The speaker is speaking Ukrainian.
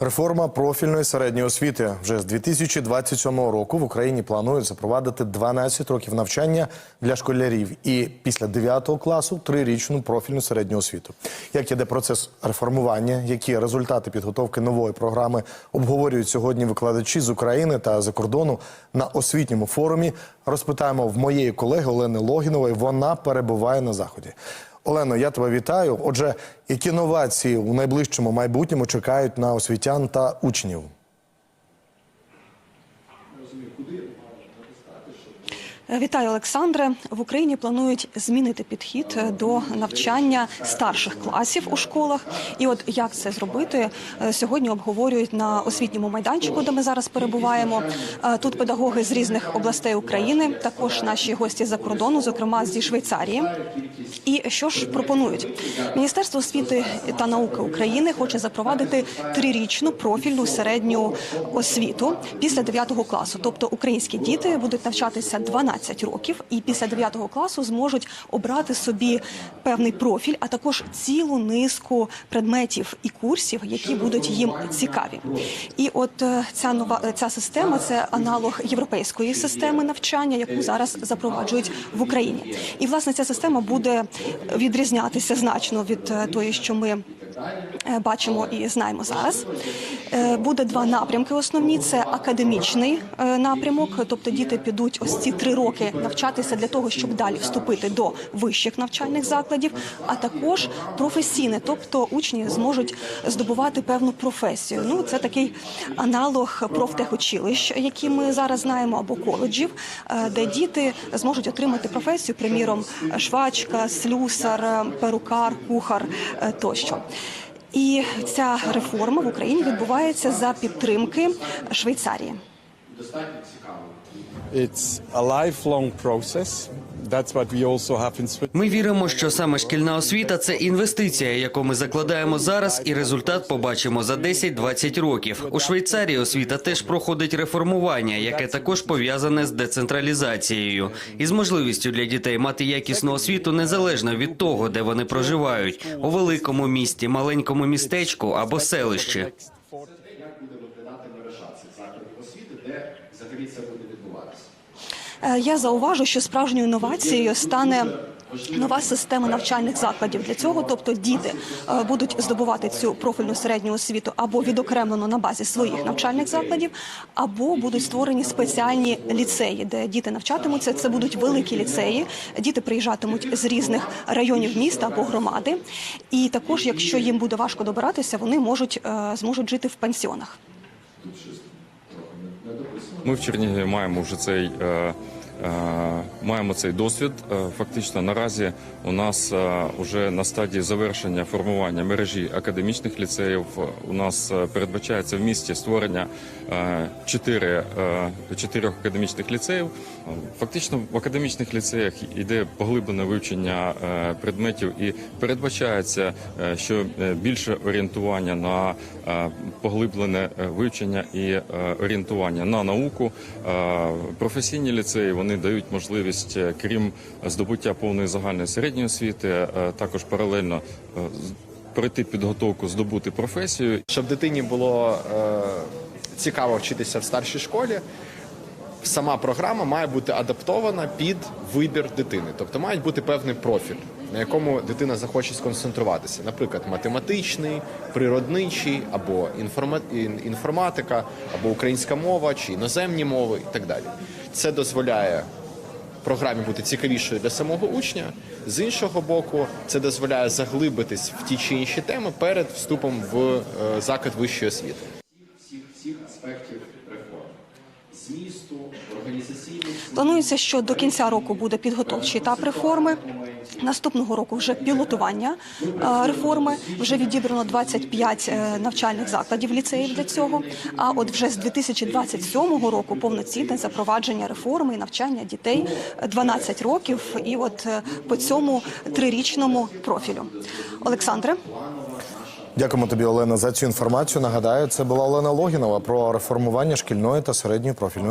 Реформа профільної середньої освіти вже з 2027 року в Україні планують запровадити 12 років навчання для школярів і після 9 класу трирічну профільну середню освіту. Як іде процес реформування, які результати підготовки нової програми обговорюють сьогодні викладачі з України та за кордону на освітньому форумі. Розпитаємо в моєї колеги Олени Логінової. Вона перебуває на заході. Олено, я тебе вітаю. Отже, які новації у найближчому майбутньому чекають на освітян та учнів? Вітаю, Олександре. В Україні планують змінити підхід до навчання старших класів у школах. І от як це зробити е, сьогодні обговорюють на освітньому майданчику, де ми зараз перебуваємо. Е, Тут педагоги з різних областей України, також наші гості за кордону, зокрема зі Швейцарії. І що ж пропонують? Міністерство освіти та науки України хоче запровадити трирічну профільну середню освіту після 9 класу. Тобто українські діти будуть навчатися 12 років, і після 9 класу зможуть обрати собі певний профіль, а також цілу низку предметів і курсів, які будуть їм цікаві. І от е, ця нова е, ця система це аналог європейської системи навчання, яку зараз запроваджують в Україні. І власне ця система буде відрізнятися значно від е, тої, що ми бачимо і знаємо зараз. Е, Буде два напрямки основні: це академічний е, напрямок, тобто діти підуть ось ці три роки навчатися для того, щоб далі вступити до вищих навчальних закладів, а також професійне, тобто учні зможуть здобувати певну професію. Ну це такий аналог профтехучилищ, які ми зараз знаємо, або коледжів, е, де діти зможуть отримати професію, приміром, швачка, слюсар, е, перукар, кухар е, тощо. І ця реформа в Україні відбувається за підтримки Швейцарії. It's a lifelong process. Ми віримо, що саме шкільна освіта це інвестиція, яку ми закладаємо зараз, і результат побачимо за 10-20 років. У Швейцарії освіта теж проходить реформування, яке також пов'язане з децентралізацією і з можливістю для дітей мати якісну освіту незалежно від того, де вони проживають у великому місті, маленькому містечку або селищі. як буде виглядати мережа цих закладів освіти, де взагалі це буде відбуватися. Е, Я зауважу, що справжньою інновацією стане. Нова система навчальних закладів для цього, тобто діти е, будуть здобувати цю профільну середню освіту або відокремлено на базі своїх навчальних закладів, або будуть створені спеціальні ліцеї, де діти навчатимуться. Це будуть великі ліцеї. Діти приїжджатимуть з різних районів міста або громади. І також, якщо їм буде важко добиратися, вони можуть е, зможуть жити в пансіонах. Ми в Чернігові маємо вже цей. Е, е, Маємо цей досвід. Е, Фактично наразі у нас вже на стадії завершення формування мережі академічних ліцеїв. У нас е, передбачається в місті створення е, е, чотирьох академічних ліцеїв. Е, Фактично в академічних ліцеях йде поглиблене вивчення е, предметів і передбачається, е, що е, більше орієнтування на е, поглиблене е, вивчення і е, орієнтування на науку. Е, Професійні ліцеї вони дають можливість, е, крім здобуття повної загальної середньої освіти, е, також паралельно е, пройти підготовку, здобути професію Щоб дитині було цікаво вчитися в старшій школі, сама програма має бути адаптована під вибір дитини. Тобто має бути певний профіль, на якому дитина захоче сконцентруватися. Наприклад, математичний, природничий, або інформа... інформатика, або українська мова, чи іноземні мови і так далі. Це дозволяє програмі бути цікавішою для самого учня. З іншого боку, це дозволяє заглибитись в ті чи інші теми перед вступом в е, заклад вищої освіти. Планується, що до кінця року буде підготовчий етап реформи. Наступного року вже пілотування е, реформи. Вже відібрано 25 е, навчальних закладів ліцеїв для цього. А от вже з 2027 року повноцінне запровадження реформи і навчання дітей 12 років. І от е, по цьому трирічному профілю. Олександре. Дякуємо тобі, Олена, за цю інформацію. Нагадаю, це була Олена Логінова про реформування шкільної та середньої профільної.